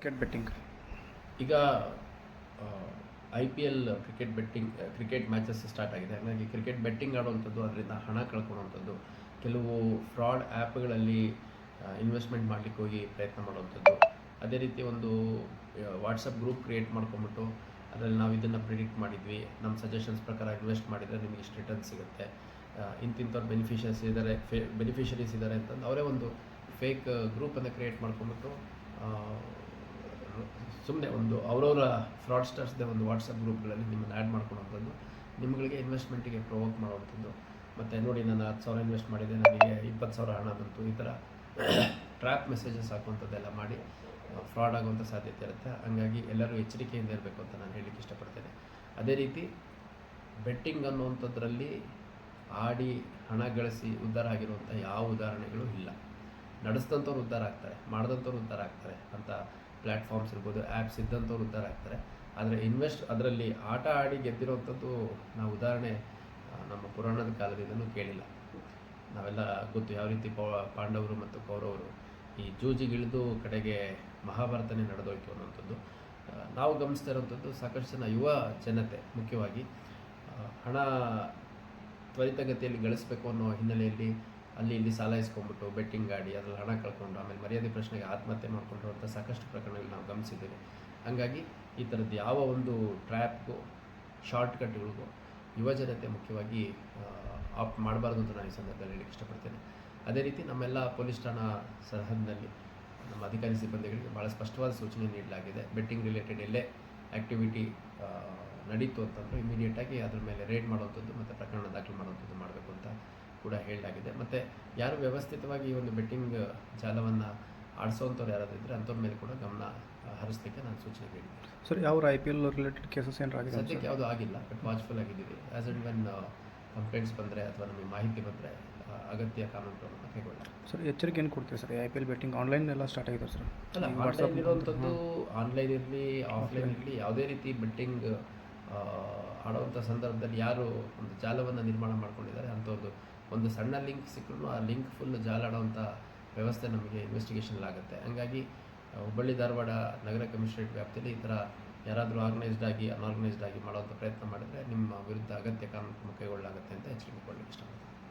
Cricket betting ಈಗ I P L cricket betting cricket matches start ಆಗಿದೆ. ಹಾಗಾಗಿ cricket betting ಆಡುವಂಥದ್ದು, ಅದರಿಂದ ಹಣ ಕಳ್ಕೊಳ್ಳುವಂಥದ್ದು, ಕೆಲವು ಫ್ರಾಡ್ ಆ್ಯಪ್ಗಳಲ್ಲಿ ಇನ್ವೆಸ್ಟ್ಮೆಂಟ್ ಮಾಡಲಿಕ್ಕೆ ಹೋಗಿ ಪ್ರಯತ್ನ ಮಾಡುವಂಥದ್ದು. ಅದೇ ರೀತಿ ಒಂದು ವಾಟ್ಸಪ್ ಗ್ರೂಪ್ ಕ್ರಿಯೇಟ್ ಮಾಡ್ಕೊಂಬಿಟ್ಟು, ಅದರಲ್ಲಿ ನಾವು ಇದನ್ನು ಪ್ರಿಡಿಕ್ಟ್ ಮಾಡಿದ್ವಿ. ನಮ್ಮ ಸಜೆಷನ್ಸ್ ಪ್ರಕಾರ ಇನ್ವೆಸ್ಟ್ ಮಾಡಿದರೆ ನಿಮಗೆ ಇಷ್ಟು ರಿಟರ್ನ್ ಸಿಗುತ್ತೆ. ಇಂತಿಂಥವ್ರು ಬೆನಿಫಿಷರೀಸ್ ಇದ್ದಾರೆ ಫೇ ಬೆನಿಫಿಷರೀಸ್ ಇದ್ದಾರೆ ಅಂತಂದು ಅವರೇ ಒಂದು ಫೇಕ್ ಗ್ರೂಪನ್ನು ಕ್ರಿಯೇಟ್ ಮಾಡ್ಕೊಂಬಿಟ್ಟು ಸುಮ್ಮನೆ ಒಂದು ಅವರವರ ಫ್ರಾಡ್ಸ್ಟರ್ಸ್ದೇ ಒಂದು ವಾಟ್ಸಪ್ ಗ್ರೂಪ್ಗಳಲ್ಲಿ ನಿಮ್ಮನ್ನು ಆ್ಯಡ್ ಮಾಡ್ಕೊಳ್ಳೋವಂಥದ್ದು ನಿಮ್ಗಳಿಗೆ ಇನ್ವೆಸ್ಟ್ಮೆಂಟಿಗೆ ಪ್ರೊವೋಕ್ ಮಾಡುವಂಥದ್ದು ಮತ್ತು ನೋಡಿ, ನಾನು ಹತ್ತು ಸಾವಿರ ಇನ್ವೆಸ್ಟ್ ಮಾಡಿದೆ ನನಗೆ ಇಪ್ಪತ್ತು ಸಾವಿರ ಹಣ ಬಂತು. ಈ ಥರ ಟ್ರ್ಯಾಪ್ ಮೆಸೇಜಸ್ ಹಾಕುವಂಥದ್ದೆಲ್ಲ ಮಾಡಿ ಫ್ರಾಡ್ ಆಗುವಂಥ ಸಾಧ್ಯತೆ ಇರುತ್ತೆ. ಹಾಗಾಗಿ ಎಲ್ಲರೂ ಎಚ್ಚರಿಕೆಯಿಂದ ಇರಬೇಕು ಅಂತ ನಾನು ಹೇಳಲಿಕ್ಕೆ ಇಷ್ಟಪಡ್ತೇನೆ. ಅದೇ ರೀತಿ ಬೆಟ್ಟಿಂಗ್ ಅನ್ನುವಂಥದ್ರಲ್ಲಿ ಆಡಿ ಹಣ ಗಳಿಸಿ ಉದ್ಧಾರ ಆಗಿರುವಂಥ ಯಾವ ಉದಾಹರಣೆಗಳು ಇಲ್ಲ. ನಡೆಸಿದಂಥವ್ರು ಉದ್ಧಾರ ಆಗ್ತಾರೆ, ಮಾಡಿದಂಥವ್ರು ಉದ್ಧಾರ ಆಗ್ತಾರೆ ಅಂತ ಪ್ಲ್ಯಾಟ್ಫಾರ್ಮ್ಸ್ ಇರ್ಬೋದು, ಆ್ಯಪ್ಸ್ ಇದ್ದಂಥವ್ರು ಉದ್ಧಾರ ಆಗ್ತಾರೆ. ಆದರೆ ಇನ್ವೆಸ್ಟ್ ಅದರಲ್ಲಿ ಆಟ ಆಡಿ ಗೆದ್ದಿರೋವಂಥದ್ದು ನಾವು ಉದಾಹರಣೆ ನಮ್ಮ ಪುರಾಣದ ಕಾಲದಿಂದಲೂ ಕೇಳಿಲ್ಲ. ನಾವೆಲ್ಲ ಗೊತ್ತು ಯಾವ ರೀತಿ ಪಾಂಡವರು ಮತ್ತು ಕೌರವರು ಈ ಜೂಜಿಗಿಳಿದು ಕಡೆಗೆ ಮಹಾಭಾರತನೇ ನಡೆದೋಯ್ತು ಅನ್ನೋಂಥದ್ದು. ನಾವು ಗಮನಿಸ್ತಾ ಇರೋವಂಥದ್ದು ಸಾಕಷ್ಟು ಜನ ಯುವ ಜನತೆ ಮುಖ್ಯವಾಗಿ. ಹಣ ತ್ವರಿತಗತಿಯಲ್ಲಿ ಗಳಿಸಬೇಕು ಅನ್ನೋ ಹಿನ್ನೆಲೆಯಲ್ಲಿ ಅಲ್ಲಿ ಇಲ್ಲಿ ಸಾಲ ಇಸ್ಕೊಂಡ್ಬಿಟ್ಟು ಬೆಟ್ಟಿಂಗ್ ಗಾಡಿ, ಅದ್ರಲ್ಲಿ ಹಣ ಕಳ್ಕೊಂಡು ಆಮೇಲೆ ಮರ್ಯಾದೆ ಪ್ರಶ್ನೆಗೆ ಆತ್ಮಹತ್ಯೆ ಮಾಡ್ಕೊಂಡಿರುವಂಥ ಸಾಕಷ್ಟು ಪ್ರಕರಣಗಳು ನಾವು ಗಮನಿಸಿದ್ದೇವೆ. ಹಾಗಾಗಿ ಈ ಥರದ್ದು ಯಾವ ಒಂದು ಟ್ರ್ಯಾಪ್ಗೂ ಶಾರ್ಟ್ಕಟ್ಗಳಿಗೂ ಯುವಜನತೆ ಮುಖ್ಯವಾಗಿ ಆಪ್ ಮಾಡಬಾರ್ದು ಅಂತ ನಾನು ಈ ಸಂದರ್ಭದಲ್ಲಿ ಹೇಳಕ್ಕೆ ಇಷ್ಟಪಡ್ತೇನೆ. ಅದೇ ರೀತಿ ನಮ್ಮೆಲ್ಲ ಪೊಲೀಸ್ ಠಾಣಾ ಸರಹದ್ದಿನಲ್ಲಿ ನಮ್ಮ ಅಧಿಕಾರಿ ಸಿಬ್ಬಂದಿಗಳಿಗೆ ಭಾಳ ಸ್ಪಷ್ಟವಾದ ಸೂಚನೆ ನೀಡಲಾಗಿದೆ. ಬೆಟ್ಟಿಂಗ್ ರಿಲೇಟೆಡ್ ಎಲ್ಲೇ ಆ್ಯಕ್ಟಿವಿಟಿ ನಡೀತು ಅಂತಂದರೆ ಇಮಿಡಿಯೇಟಾಗಿ ಅದ್ರ ಮೇಲೆ ರೇಡ್ ಮಾಡುವಂಥದ್ದು ಮತ್ತು ಪ್ರಕರಣ ದಾಖಲು ಮಾಡುವಂಥದ್ದು ಮಾಡಬೇಕು ಅಂತ ಕೂಡ ಹೇಳಲಾಗಿದೆ ಮತ್ತು ಯಾರು ವ್ಯವಸ್ಥಿತವಾಗಿ ಈ ಒಂದು ಬೆಟ್ಟಿಂಗ್ ಜಾಲವನ್ನು ಆಡಿಸೋವಂಥವ್ರು ಯಾರಾದರೂ ಇದ್ದರೆ ಅಂಥವ್ರ ಮೇಲೆ ಕೂಡ ಗಮನ ಹರಿಸ್ಲಿಕ್ಕೆ ನಾನು ಸೂಚನೆ ನೀಡಿದ್ದೆ ಸರ್ ಯಾವ I P L related cases ಏನಾರು ಆಗಿದೆ ಸದ್ಯಕ್ಕೆ ಯಾವುದು ಆಗಿಲ್ಲ ಬಟ್ ವಾಚ್ಫುಲ್ ಆಗಿದ್ದೀವಿ. ಆ್ಯಸ್ ಅಂಡ್ ವೆನ್ ಕಂಪ್ಲೇಂಟ್ಸ್ ಬಂದರೆ ಅಥವಾ ನಮಗೆ ಮಾಹಿತಿ ಬಂದರೆ ಅಗತ್ಯ ಕಾನೂನು ಕ್ರಮವನ್ನು ಕೈಗೊಳ್ಳಲಾಗುತ್ತೆ ಸರ್ ಎಚ್ಚರಿಕೆ ಏನು ಕೊಡ್ತೀವಿ sir? I P L betting online ಎಲ್ಲ ಸ್ಟಾರ್ಟ್ ಆಗಿದೆ ಸರ್? ಅಲ್ಲ ವಾಟ್ಸಪ್ ಇರುವಂಥದ್ದು ಆನ್ಲೈನ್ ಇರಲಿ ಆಫ್ಲೈನ್ ಇರಲಿ ಯಾವುದೇ ರೀತಿ ಬೆಟ್ಟಿಂಗ್ ಆಡುವಂಥ ಸಂದರ್ಭದಲ್ಲಿ ಯಾರು ಒಂದು ಜಾಲವನ್ನು ನಿರ್ಮಾಣ ಮಾಡ್ಕೊಂಡಿದ್ದಾರೆ ಅಂಥವ್ರದ್ದು ಒಂದು ಸಣ್ಣ ಲಿಂಕ್ ಸಿಕ್ಕರೂ ಆ ಲಿಂಕ್ ಫುಲ್ ಜಾಲಾಡುವಂಥ ವ್ಯವಸ್ಥೆ ನಮಗೆ ಇನ್ವೆಸ್ಟಿಗೇಷನ್ ಆಗುತ್ತೆ. ಹಂಗಾಗಿ ಹುಬ್ಬಳ್ಳಿ, ಧಾರವಾಡ ನಗರ ಕಮಿಷನರೇಟ್ ವ್ಯಾಪ್ತಿಯಲ್ಲಿ ಈ ಥರ ಯಾರಾದರೂ ಆರ್ಗನೈಸ್ಡ್ ಆಗಿ ಅನ್ಆರ್ಗನೈಸ್ಡ್ ಆಗಿ ಮಾಡುವಂಥ ಪ್ರಯತ್ನ ಮಾಡಿದರೆ ನಿಮ್ಮ ವಿರುದ್ಧ ಅಗತ್ಯ ಕಾನೂನು ಕ್ರಮ ಕೈಗೊಳ್ಳಲಾಗುತ್ತೆ ಅಂತ ಎಚ್ಚರಿಕೆ ಇಷ್ಟಪಡ್ತೀನಿ.